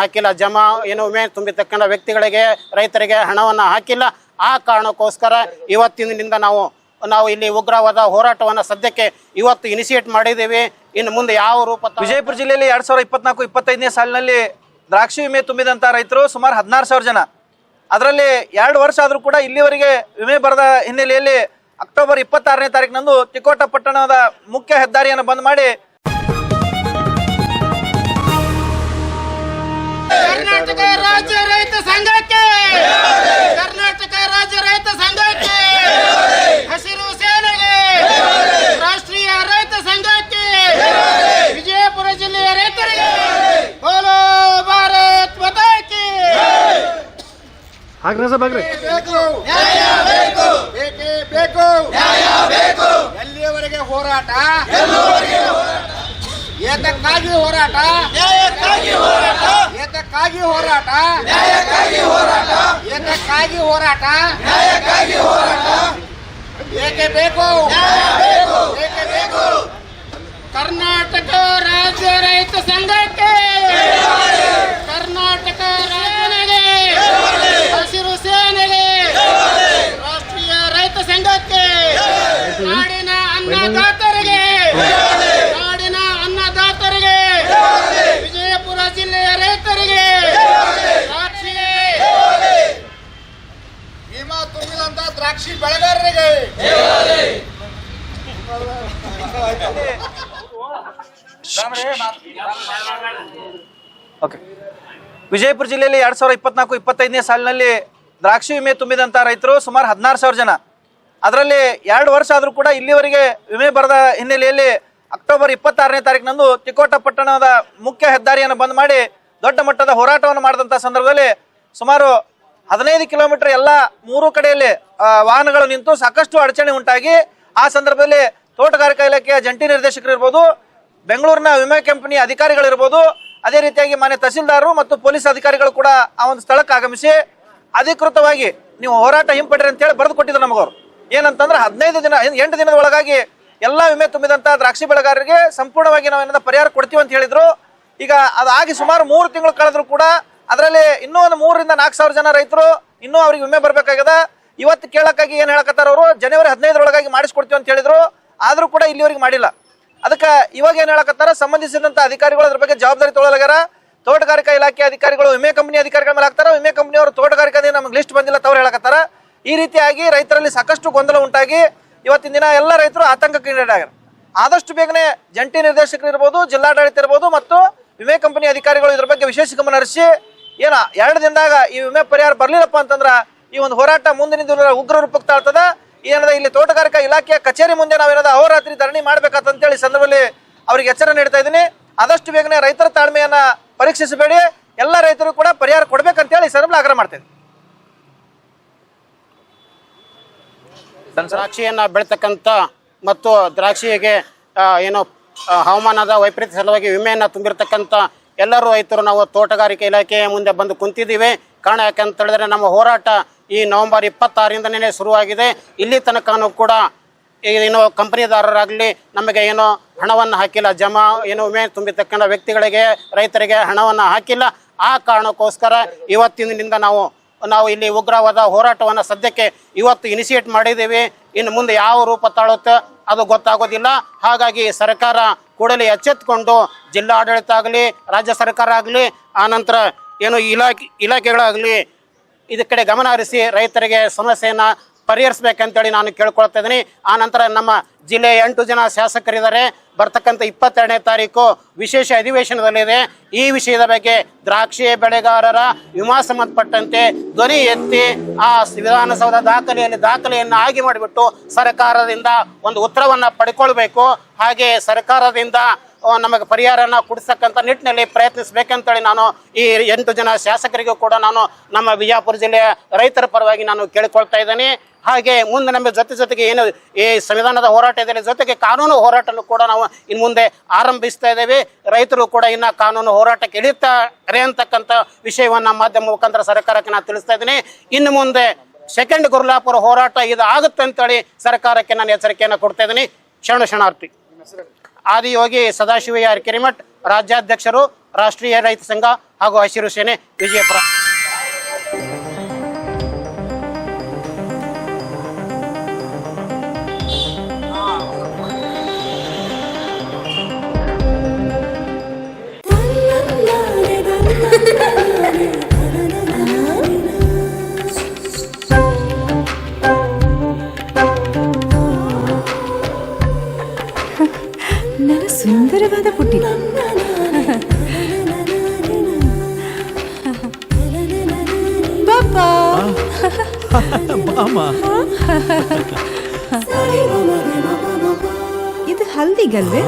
ಹಾಕಿಲ್ಲ. ಜಮಾ ಏನು ವಿಮೆ ತುಂಬಿತಕ್ಕಂಥ ವ್ಯಕ್ತಿಗಳಿಗೆ, ರೈತರಿಗೆ ಹಣವನ್ನು ಹಾಕಿಲ್ಲ. ಆ ಕಾರಣಕ್ಕೋಸ್ಕರ ಇವತ್ತಿನಿಂದ ನಾವು ನಾವು ಇಲ್ಲಿ ಉಗ್ರವಾದ ಹೋರಾಟವನ್ನು ಸದ್ಯಕ್ಕೆ ಇವತ್ತು ಇನಿಷಿಯೇಟ್ ಮಾಡಿದ್ದೀವಿ. ಇನ್ನು ಮುಂದೆ ಯಾವ ರೂಪ ವಿಜಯಪುರ ಜಿಲ್ಲೆಯಲ್ಲಿ ಎರಡ್ ಸಾವಿರದ ಇಪ್ಪತ್ನಾಲ್ಕು, ಇಪ್ಪತ್ತೈದನೇ ಸಾಲಿನಲ್ಲಿ ದ್ರಾಕ್ಷಿ ವಿಮೆ ತುಂಬಿದಂಥ ರೈತರು ಸುಮಾರು ಹದಿನಾರು ಸಾವಿರ ಜನ. ಅದರಲ್ಲಿ ಎರಡು ವರ್ಷ ಆದರೂ ಕೂಡ ಇಲ್ಲಿವರೆಗೆ ವಿಮೆ ಬರದ ಹಿನ್ನೆಲೆಯಲ್ಲಿ ಅಕ್ಟೋಬರ್ ಇಪ್ಪತ್ತಾರನೇ ತಾರೀಕಿನಂದು ತಿಕೋಟ ಪಟ್ಟಣದ ಮುಖ್ಯ ಹೆದ್ದಾರಿಯನ್ನು ಬಂದ್ ಮಾಡಿ ರಾಜ್ಯ ರೈತ ಸಂಘಕ್ಕೆ. ಕರ್ನಾಟಕ ರಾಜ್ಯ ರೈತ ಸಂಘಕ್ಕೆ. ಹಸಿರು ಸೇನೆಗೆ. ರಾಷ್ಟ್ರೀಯ ರೈತ ಸಂಘಕ್ಕೆ. ವಿಜಯಪುರ ಜಿಲ್ಲೆಯ ರೈತರಿಗೆ. ಬೋಲೋ ಭಾರತ್ ಮತಕ್ಕೆ ಬೇಕು. ನ್ಯಾಯ ಬೇಕು. ಬೇಕೇ ಬೇಕು. ನ್ಯಾಯ ಬೇಕು ಎಲ್ಲಿಯವರೆಗೆ ಹೋರಾಟ? ಏತಕ್ಕಾಗಿ ಹೋರಾಟ? ಏತಕ್ಕಾಗಿ ಹೋರಾಟ? ಏತಕ್ಕಾಗಿ ಹೋರಾಟ. ನ್ಯಾಯಕ್ಕಾಗಿ ಹೋರಾಟ. ಏಕಕ್ಕಾಗಿ ಹೋರಾಟ. ನ್ಯಾಯಕ್ಕಾಗಿ ಹೋರಾಟ. ಏಕೆ ಬೇಕು? ಏಕೆ ಬೇಕು? ಕರ್ನಾಟಕ ರಾಜ್ಯ ರೈತ ಸಂಘಕ್ಕೆ. ಕರ್ನಾಟಕ ರಾಜ್ಯನಿಗೆ ಹಸಿರು ಸೇನೆಗೆ ರಾಷ್ಟ್ರೀಯ ರೈತ ಸಂಘಕ್ಕೆ ನಾಡಿನ ಅನ್ನದಾತರಿಗೆ ನಾಡಿನ ಅನ್ನದಾತರಿಗೆ ವಿಜಯಪುರ ಜಿಲ್ಲೆಯ ರೈತರಿಗೆ ರಾಷ್ಟ್ರೀಯ ವಿಮಾ ತುಂಬಿದಂತ ದ್ರಾಕ್ಷಿ ಬೆಳೆಗಾರರಿಗೆ ಓಕೆ ವಿಜಯಪುರ ಜಿಲ್ಲೆಯಲ್ಲಿ ಎರಡ್ ಸಾವಿರದ ಇಪ್ಪತ್ನಾಲ್ಕು, ಇಪ್ಪತ್ತೈದನೇ ಸಾಲಿನಲ್ಲಿ ದ್ರಾಕ್ಷಿ ವಿಮೆ ತುಂಬಿದಂತ ರೈತರು ಸುಮಾರು ಹದಿನಾರು ಸಾವಿರ ಜನ. ಅದರಲ್ಲಿ ಎರಡು ವರ್ಷ ಆದರೂ ಕೂಡ ಇಲ್ಲಿವರೆಗೆ ವಿಮೆ ಬರದ ಹಿನ್ನೆಲೆಯಲ್ಲಿ ಅಕ್ಟೋಬರ್ ಇಪ್ಪತ್ತಾರನೇ ತಾರೀಕಿನಂದು ತಿಕೋಟ ಪಟ್ಟಣದ ಮುಖ್ಯ ಹೆದ್ದಾರಿಯನ್ನು ಬಂದ್ ಮಾಡಿ ದೊಡ್ಡ ಮಟ್ಟದ ಹೋರಾಟವನ್ನು ಮಾಡಿದಂಥ ಸಂದರ್ಭದಲ್ಲಿ ಸುಮಾರು ಹದಿನೈದು ಕಿಲೋಮೀಟರ್ ಎಲ್ಲ ಮೂರು ಕಡೆಯಲ್ಲಿ ವಾಹನಗಳು ನಿಂತು ಸಾಕಷ್ಟು ಅಡಚಣೆ ಉಂಟಾಗಿ ಆ ಸಂದರ್ಭದಲ್ಲಿ ತೋಟಗಾರಿಕಾ ಇಲಾಖೆಯ ಜಂಟಿ ನಿರ್ದೇಶಕರು ಇರ್ಬೋದು ಬೆಂಗಳೂರಿನ ವಿಮೆ ಕಂಪನಿ ಅಧಿಕಾರಿಗಳಿರ್ಬೋದು, ಅದೇ ರೀತಿಯಾಗಿ ಮಾನ್ಯ ತಹಸೀಲ್ದಾರರು ಮತ್ತು ಪೊಲೀಸ್ ಅಧಿಕಾರಿಗಳು ಕೂಡ ಆ ಒಂದು ಸ್ಥಳಕ್ಕೆ ಆಗಮಿಸಿ ಅಧಿಕೃತವಾಗಿ ನೀವು ಹೋರಾಟ ಹಿಂಪಡ್ರಿ ಅಂತೇಳಿ ಬರೆದು ಕೊಟ್ಟಿದ್ರು ನಮಗವ್ರು. ಏನಂತಂದ್ರೆ ಹದಿನೈದು ದಿನ ಎಂಟು ದಿನದ ಒಳಗಾಗಿ ಎಲ್ಲ ವಿಮೆ ತುಂಬಿದಂತ ದ್ರಾಕ್ಷಿ ಬೆಳೆಗಾರರಿಗೆ ಸಂಪೂರ್ಣವಾಗಿ ನಾವು ಏನಾದ್ರು ಪರಿಹಾರ ಕೊಡ್ತೀವಿ ಅಂತ ಹೇಳಿದ್ರು. ಈಗ ಅದಾಗಿ ಸುಮಾರು ಮೂರು ತಿಂಗಳು ಕಳೆದ್ರು ಕೂಡ ಅದರಲ್ಲಿ ಇನ್ನೂ ಒಂದು ಮೂರರಿಂದ ನಾಲ್ಕು ಸಾವಿರ ಜನ ರೈತರು ಇನ್ನೂ ಅವ್ರಿಗೆ ವಿಮೆ ಬರಬೇಕಾಗಿದೆ. ಇವತ್ತು ಕೇಳಕ್ಕಾಗಿ ಏನು ಹೇಳಕತ್ತಾರ ಅವರು? ಜನವರಿ ಹದಿನೈದರೊಳಗಾಗಿ ಮಾಡಿಸ್ಕೊಡ್ತೀವಿ ಅಂತ ಹೇಳಿದ್ರು. ಆದ್ರೂ ಕೂಡ ಇಲ್ಲಿವರೆಗೆ ಮಾಡಿಲ್ಲ. ಅದಕ್ಕೆ ಇವಾಗ ಏನು ಹೇಳಕತ್ತಾರ? ಸಂಬಂಧಿಸಿದಂತ ಅಧಿಕಾರಿಗಳು ಅದ್ರ ಬಗ್ಗೆ ಜವಾಬ್ದಾರಿ ತೊಗೊಳಗಾರ ತೋಟಗಾರಿಕಾ ಇಲಾಖೆ ಅಧಿಕಾರಿಗಳು, ವಿಮೆ ಕಂಪನಿ ಅಧಿಕಾರಿಗಳ ಮೇಲೆ ಹಾಕ್ತಾರ. ವಿಮೆ ಕಂಪನಿಯವರು ತೋಟಗಾರಿಕಾದಿಂದ ನಮಗೆ ಲಿಸ್ಟ್ ಬಂದಿಲ್ಲ ತವ್ರು ಹೇಳಕತ್ತಾರ. ಈ ರೀತಿಯಾಗಿ ರೈತರಲ್ಲಿ ಸಾಕಷ್ಟು ಗೊಂದಲ ಉಂಟಾಗಿ ಇವತ್ತಿನ ದಿನ ಎಲ್ಲ ರೈತರು ಆತಂಕಕ್ಕೆ ಈಡಾಗ್ಯಾರ. ಆದಷ್ಟು ಬೇಗನೆ ಜಂಟಿ ನಿರ್ದೇಶಕರು ಇರ್ಬೋದು, ಜಿಲ್ಲಾಡಳಿತ ಇರ್ಬೋದು ಮತ್ತು ವಿಮೆ ಕಂಪನಿ ಅಧಿಕಾರಿಗಳು ಇದ್ರ ಬಗ್ಗೆ ವಿಶೇಷ ಗಮನ ಹರಿಸಿ, ಏನ ಎರಡು ದಿನದಾಗ ಈ ವಿಮೆ ಪರಿಹಾರ ಬರಲಿಲ್ಲಪ್ಪ ಅಂತಂದ್ರ ಈ ಒಂದು ಹೋರಾಟ ಮುಂದಿನ ದಿನ ಉಗ್ರ ರೂಪಕ್ಕೆ ತಾಳ್ತದ. ಏನದ ಇಲ್ಲಿ ತೋಟಗಾರಿಕಾ ಇಲಾಖೆಯ ಕಚೇರಿ ಮುಂದೆ ನಾವೇನದ ಅಹೋರಾತ್ರಿ ಧರಣಿ ಮಾಡ್ಬೇಕಾತಂತೇಳಿ ಸಂದರ್ಭದಲ್ಲಿ ಅವ್ರಿಗೆ ಎಚ್ಚರ ನೀಡ್ತಾ ಇದ್ದೀನಿ. ಆದಷ್ಟು ಬೇಗನೆ ರೈತರ ತಾಳ್ಮೆಯನ್ನ ಪರೀಕ್ಷಿಸಬೇಡಿ. ಎಲ್ಲ ರೈತರು ಕೂಡ ಪರಿಹಾರ ಕೊಡ್ಬೇಕಂತೇಳಿ ಸಂದರ್ಭದಲ್ಲಿ ಆಗ್ರಹ ಮಾಡ್ತೇನೆ ದ್ರಾಕ್ಷಿಯನ್ನು ಬೆಳೀತಕ್ಕಂಥ ಮತ್ತು ದ್ರಾಕ್ಷಿಗೆ ಏನು ಹವಾಮಾನದ ವೈಪರೀತ್ಯ ಸಲುವಾಗಿ ವಿಮೆಯನ್ನು ತುಂಬಿರ್ತಕ್ಕಂಥ ಎಲ್ಲರೂ ರೈತರು ನಾವು ತೋಟಗಾರಿಕೆ ಇಲಾಖೆಯ ಮುಂದೆ ಬಂದು ಕುಂತಿದ್ದೀವಿ. ಕಾರಣ ಯಾಕಂತ ಹೇಳಿದ್ರೆ ನಮ್ಮ ಹೋರಾಟ ಈ ನವೆಂಬರ್ ಇಪ್ಪತ್ತಾರಿಂದನೇ ಶುರುವಾಗಿದೆ. ಇಲ್ಲಿ ತನಕನೂ ಕೂಡ ಏನೋ ಕಂಪನಿದಾರರಾಗಲಿ ನಮಗೆ ಏನು ಹಣವನ್ನು ಹಾಕಿಲ್ಲ. ಜಮಾ ಏನು ವಿಮೆ ತುಂಬಿತಕ್ಕಂಥ ವ್ಯಕ್ತಿಗಳಿಗೆ, ರೈತರಿಗೆ ಹಣವನ್ನು ಹಾಕಿಲ್ಲ. ಆ ಕಾರಣಕ್ಕೋಸ್ಕರ ಇವತ್ತಿನಿಂದ ನಾವು ನಾವು ಇಲ್ಲಿ ಉಗ್ರವಾದ ಹೋರಾಟವನ್ನು ಸದ್ಯಕ್ಕೆ ಇವತ್ತು ಇನಿಷಿಯೇಟ್ ಮಾಡಿದ್ದೀವಿ. ಇನ್ನು ಮುಂದೆ ಯಾವ ರೂಪ ತಾಳುತ್ತೆ ಅದು ಗೊತ್ತಾಗೋದಿಲ್ಲ. ಹಾಗಾಗಿ ಸರ್ಕಾರ ಕೂಡಲೇ ಎಚ್ಚೆತ್ತುಕೊಂಡು ಜಿಲ್ಲಾಡಳಿತ ಆಗಲಿ, ರಾಜ್ಯ ಸರ್ಕಾರ ಆಗಲಿ ಆನಂತರ ಏನು ಇಲಾಖೆ, ಇಲಾಖೆಗಳಾಗಲಿ ಇದ ಕಡೆ ಗಮನ ಹರಿಸಿ ರೈತರಿಗೆ ಸಮಸ್ಯೆಯನ್ನು ಪರಿಹರಿಸಬೇಕಂತೇಳಿ ನಾನು ಕೇಳ್ಕೊಳ್ತಾ ಇದ್ದೀನಿ. ಆ ನಂತರ ನಮ್ಮ ಜಿಲ್ಲೆಯ ಎಂಟು ಜನ ಶಾಸಕರಿದ್ದಾರೆ. ಬರ್ತಕ್ಕಂಥ ಇಪ್ಪತ್ತೆರಡನೇ ತಾರೀಕು ವಿಶೇಷ ಅಧಿವೇಶನದಲ್ಲಿದೆ ಈ ವಿಷಯದ ಬಗ್ಗೆ ದ್ರಾಕ್ಷಿ ಬೆಳೆಗಾರರ ವಿಮಾ ಸಂಬಂಧಪಟ್ಟಂತೆ ಧ್ವನಿ ಎತ್ತಿ ಆ ವಿಧಾನಸೌಧ ದಾಖಲೆಯಲ್ಲಿ ದಾಖಲೆಯನ್ನು ಆಗಿ ಮಾಡಿಬಿಟ್ಟು ಸರ್ಕಾರದಿಂದ ಒಂದು ಉತ್ತರವನ್ನು ಪಡ್ಕೊಳ್ಬೇಕು. ಹಾಗೆ ಸರ್ಕಾರದಿಂದ ನಮಗೆ ಪರಿಹಾರನ ಕೊಡಿಸ್ತಕ್ಕಂಥ ನಿಟ್ಟಿನಲ್ಲಿ ಪ್ರಯತ್ನಿಸಬೇಕಂತೇಳಿ ನಾನು ಈ ಎಂಟು ಜನ ಶಾಸಕರಿಗೂ ಕೂಡ ನಾನು ನಮ್ಮ ಬಿಜಾಪುರ ಜಿಲ್ಲೆಯ ರೈತರ ಪರವಾಗಿ ನಾನು ಕೇಳಿಕೊಳ್ತಾ ಇದ್ದೇನೆ. ಹಾಗೆ ಮುಂದೆ ನಮ್ಮ ಜೊತೆ ಜೊತೆಗೆ ಏನು ಈ ಸಂವಿಧಾನದ ಹೋರಾಟ ಇದೆ ಜೊತೆಗೆ ಕಾನೂನು ಹೋರಾಟನೂ ಕೂಡ ನಾವು ಇನ್ನು ಮುಂದೆ ಆರಂಭಿಸ್ತಾ ಇದ್ದೇವೆ. ರೈತರು ಕೂಡ ಇನ್ನು ಕಾನೂನು ಹೋರಾಟಕ್ಕೆ ಇಳಿಯುತ್ತಾರೆ ಅಂತಕ್ಕಂಥ ವಿಷಯವನ್ನು ಮಾಧ್ಯಮ ಮುಖಾಂತರ ಸರ್ಕಾರಕ್ಕೆ ನಾನು ತಿಳಿಸ್ತಾ ಇದ್ದೀನಿ. ಇನ್ನು ಮುಂದೆ ಸೆಕೆಂಡ್ ಗುರುಲಾಪುರ ಹೋರಾಟ ಇದು ಆಗುತ್ತೆ ಅಂತೇಳಿ ಸರ್ಕಾರಕ್ಕೆ ನಾನು ಎಚ್ಚರಿಕೆಯನ್ನು ಕೊಡ್ತಾ ಇದ್ದೀನಿ. ಶರಣ ಶರಣಾರ್ಥಿ. ಆದಿಯೋಗಿ ಸದಾಶಿವಯ್ಯ ಕೆರಿಮಠ್ ರಾಜ್ಯಾಧ್ಯಕ್ಷರು ರಾಷ್ಟ್ರೀಯ ರೈತ ಸಂಘ ಹಾಗೂ ಹಸಿರು ಸೇನೆ ವಿಜಯಪುರ. ಸುಂದರವಾದ ಪುಟ್ಟಿ. ಇದು ಹಲ್ದಿಗಲ್ವೇ?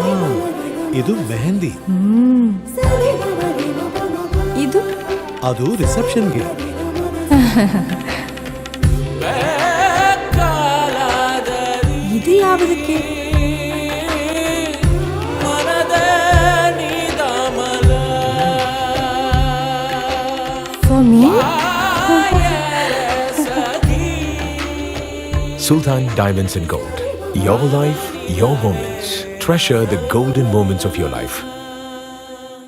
ಇದು ಮೆಹಂದಿ. ಇದು? ಅದು ರಿಸೆಪ್ಷನ್ಗೆ. ಇದು ಯಾವುದಕ್ಕೆ? Sultan Diamonds and Gold. Your life, your moments. Treasure the golden moments of your life.